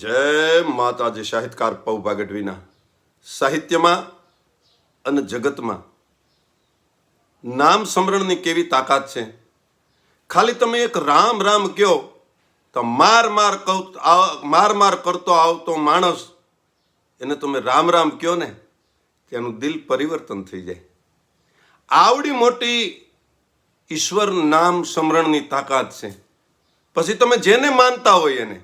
જય માતાજી, સાહિત્યકાર પૌભા ગઢવીના સાહિત્યમાં અને જગતમાં નામ સ્મરણની કેવી તાકાત છે? ખાલી તમે એક રામ રામ કયો તો માર માર કહું માર માર કરતો આવતો માણસ, એને તમે રામ રામ કયો ને તેનું દિલ પરિવર્તન થઈ જાય. આવડી મોટી ઈશ્વર નામ સ્મરણની તાકાત છે. પછી તમે જેને માનતા હોય એને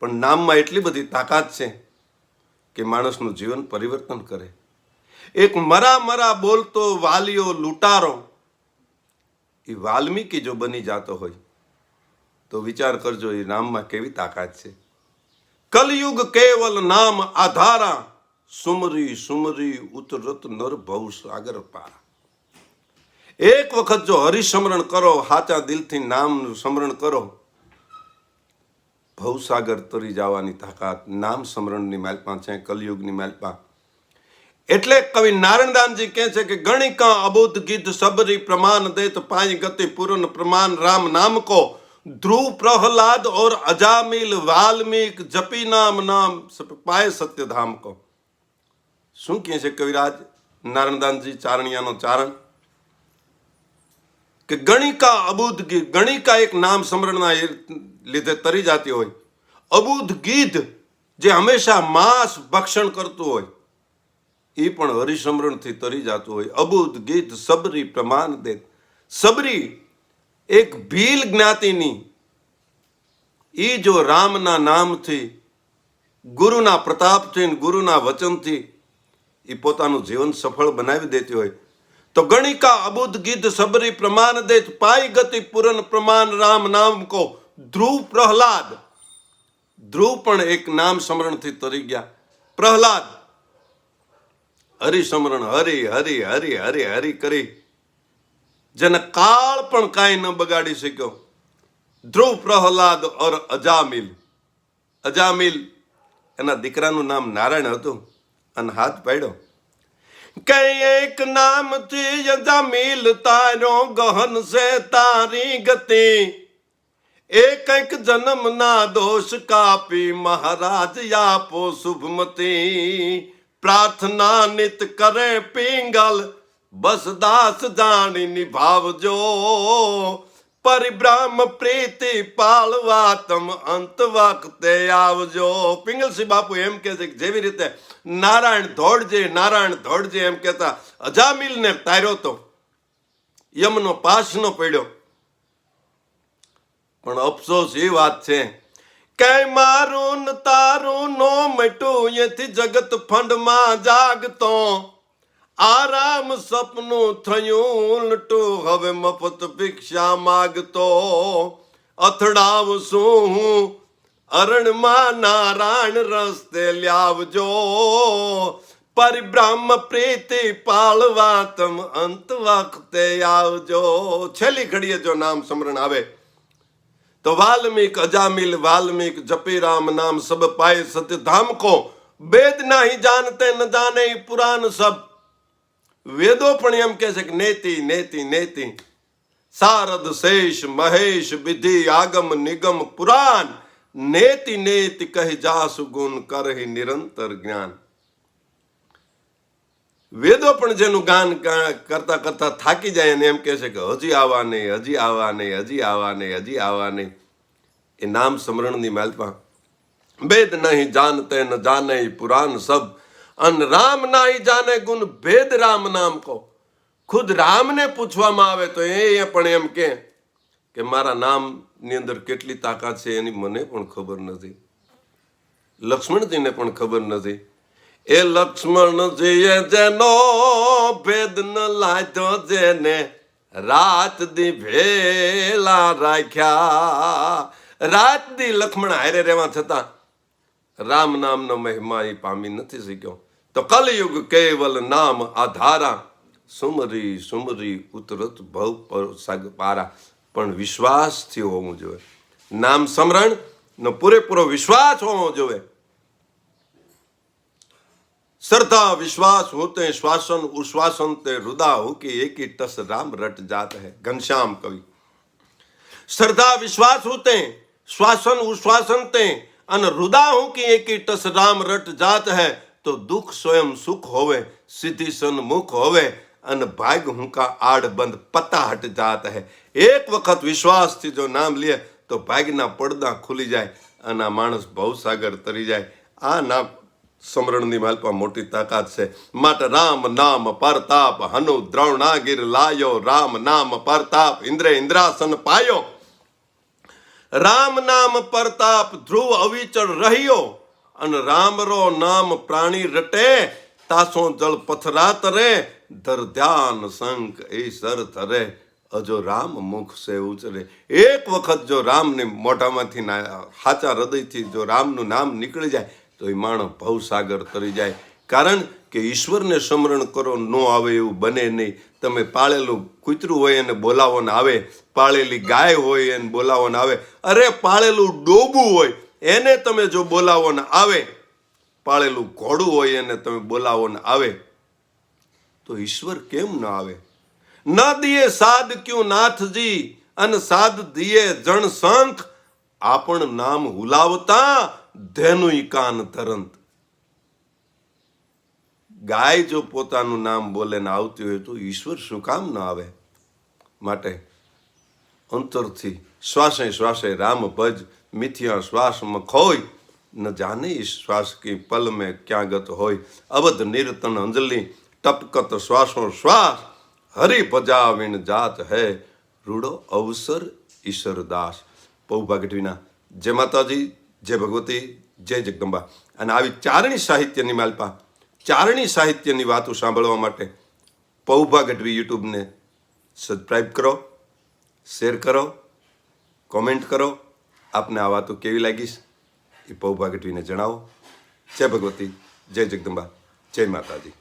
પણ નામમાં એટલી બધી તાકાત છે કે માણસનું જીવન પરિવર્તન કરે. એક મરા મરા બોલતો વાલીઓ લૂંટારો. એ વાલ્મીકી જો બની જાતો હોય, તો વિચાર કરજો એ નામમાં કેવી તાકાત છે. કલયુગ કેવલ નામ આધારા. સુમરી સુમરી, ઉતરત નર ભવ સાગર પાર. એક વખત જો હરિસમરણ કરો, હાચા દિલથી નામનું સમરણ કરો. ભવસાગર તરી જવાની તાકાત, નામ સ્મરણની માલપા છે, કલયુગની માલપા એટલે કવિ નારાયણદાનજી કહે છે કે ગણિકા અબુદ્ધ ગીધ સબરી પ્રમાણ દેત પાંચ ગતિ પૂર્ણ પ્રમાણ રામ નામ કો ધ્રુવ પ્રહલાદ और અજામિલ વાલ્મીક જપી નામ નામ પાય સત્ય ધામ કો શું કહે છે કવિરાજ નારાયણદાનજી ચારણિયાનો ચારણ? કે ગણિકા અબુધ ગીત ગણિકા એક નામ સ્મરણના લીધે તરી જાતી હોય. અબુધ ગીધ જે હંમેશા માંસ ભક્ષણ કરતું હોય એ પણ હરિસમરણથી તરી જતું હોય. અબુધ ગીત સબરી પ્રમાણ દે. સબરી એક ભીલ જ્ઞાતિની એ જો રામના નામથી, ગુરુના પ્રતાપથી ગુરુના વચનથી એ પોતાનું જીવન સફળ બનાવી દેતી હોય તો ગણિકા અબુધ ગીત સબરી પ્રમાણ દે પાઈ ગતિ પૂરન પ્રમાણ રામ નામ કો, ધ્રુવ પ્રહલાદ. ધ્રુવ પણ એક નામ સ્મરણથી તરી ગયા. પ્રહલાદ. હરિસ્મરણ, હરિ હરિ હરિ હરિ હરિ કરી. જેને કાળ પણ કાંઈ ન બગાડી શક્યો. ધ્રુવ પ્રહલાદ ઓર અજામિલ. અજામિલ, એના દીકરાનું નામ નારાયણ હતું અને હાથ પાડ્યો. કે એક નામથી અજામિલ તારો ગહન છે તારી ગતિ એક એક જન્મના દોષ કાપી મહારાજ આપો શુભમતી પ્રાર્થના નિત કરે પિંગલ બસ દાસ જાણી નિભાવજો પરિભ્રમ પ્રીતિ પાળવા તમ અંત વખતે આવજો પિંગલસિંહ બાપુ એમ કે છે જેવી રીતે નારાયણ ધોડજે નારાયણ ધોડજે એમ કહેતા અજામિલને તાર્યો તો યમનો પાસ ન પડ્યો પણ અફસોસ એ વાત છે કે મારું તારું નો મટું, એથી જગત ફંડમાં જાગતો. આરામ સપનું થયું ઉલટું હવે મફત ભિક્ષા માગતો. અથડાવશું હું, અરણમાં નારાયણ રસ્તે લ્યાવજો. પરિબ્રહ્મ પ્રીતિ પાળવા તમ અંત વખતે આવજો. છેલ્લી ઘડીએ જો નામ સ્મરણ આવે, તો વાલ્મિક અજામિલ, વાલ્મિક જપીરામ નામ સબ પાય સત્યધામ કો બેદ નહીં જાનતે ન જાને પુરાણ સબ વેદો પણ એમ કહે છે કે નેતિ નેતિ નેતિ. સારદ, શેષ મહેશ વિધિ, આગમ, નિગમ, પુરાણ. નેતિ નેતિ કહી જાસુ ગુણ, કરહી નિરંતર જ્ઞાન. વેદો પણ જેનું ગાન કરતા કરતા થાકી જાય અને એમ કહે છે કે હજી આવા નહીં, હજી આવા નહીં, હજી આવા નહીં, હજી આવા નહીં. એ નામ સ્મરણની માલપા વેદ નહીં જાનતે ન જાને પુરાણ સબ અન રામ નાહી જાને ગુણ ભેદ રામ નામ કો. ખુદ રામને પૂછવામાં આવે તો એ પણ એમ કે કે મારા નામની અંદર કેટલી તાકાત છે એની મને પણ ખબર નથી. લક્ષ્મણજીને પણ ખબર નથી. એ લક્ષ્મણજીએ જેનો ભેદ ન લાદ્યો જેને રાત દી ભેલા રાખ્યા. રાત દી લક્ષ્મણ હારે રહેવા છતાં રામ નામનો મહિમા એ પામી નથી શક્યો. તો કલયુગ કેવલ નામ આધારા, સુમરી સુમરી ઉતરત ભવ પર સગ પારા. પણ વિશ્વાસથી હોવું જોઈએ. નામ સ્મરણ નો પૂરેપૂરો વિશ્વાસ હોવો જોઈએ. શ્રદ્ધા, વિશ્વાસ હોતે શ્વાસન ઉશ્વાસન તે રુદા હુકી એકી ટસ રામ રટ જાત હે. ઘનશ્યામ કવિ. શ્રદ્ધા, વિશ્વાસ હોતે શ્વાસન ઉશ્વાસન તે અને રુદા હુકી એકી ટસ રામ રટ જાત હે. તો દુઃખ સ્વયં સુખ હોવે, સિદ્ધિ સન્મુખ હોવે, અને ભાગ હુંકા આડ બંધ પતા હટ જાત હે. એક વખત વિશ્વાસથી જો નામ લે, તો ભાગના પડદા ખુલી જાય, અને આ માણસ ભવસાગર તરી જાય. આ નામ સમરણની માલપા મોટી તાકાત છે. માટે રામ નામ પરતાપ, હનુ દ્રોણાગીર લાયો, રામ નામ પરતાપ, ઇન્દ્રે ઇન્દ્રાસન પાયો. રામ નામ પરતાપ ધ્રુવ અવિચળ રહ્યો. અને રામરો નામ પ્રાણી રટે, તાસો જળ પથરા તરે ધર ધ્યાન શંખ એ સર ધરે. અજો રામ મુખ સે ઉચરે એક વખત જો રામને મોઢામાંથી સાચા હૃદયથી જો રામનું નામ નીકળી જાય તો એ માણસ ભવસાગર તરી જાય. કારણ કે ઈશ્વરને સ્મરણ કરો ન આવે એવું બને નહીં. તમે પાળેલું કૂતરું હોય એને બોલાવો ને આવે, પાળેલી ગાય હોય એને બોલાવો ને આવે. અરે પાળેલું ડોબું હોય એને તમે જો બોલાવો ને આવે, પાળેલું ઘોડું હોય એને તમે બોલાવો ને આવે, તો ઈશ્વર કેમ ન આવે? ન દિયે સાદ ક્યું નાથજી, અને સાદ દિયે જણ શંખ આપણ નામ હુલાવતા ધેનુય કાન તરંત ગાય જો પોતાનું નામ બોલે ને આવતી હોય તો ઈશ્વર શું કામ ન આવે? માટે અંતરથી શ્વાસે શ્વાસે રામ ભજ મિથિયા શ્વાસ મખોય ન જાને શ્વાસ કી પલ મેં ક્યાં ગત હોય. અવધ નિરતન અંજલિ, ટપકત શ્વાસો શ્વાસ, હરિ ભજાવીણ જાત હૈ, રૂડો અવસર ઈશ્વર દાસ. પૌભા ગઢવીના જય માતાજી, જય ભગવતી, જય જગદંબા. અને આવી ચારણી સાહિત્યની માલપા, ચારણી સાહિત્યની વાતો સાંભળવા માટે પૌભા ગઢવી યુટ્યુબને સબસ્ક્રાઈબ કરો, શેર કરો, કોમેન્ટ કરો આપને આ વાતો કેવી લાગીશ? એ પૌભા ભાગટવીને જણાવો. જય ભગવતી, જય જગદંબા, જય માતાજી.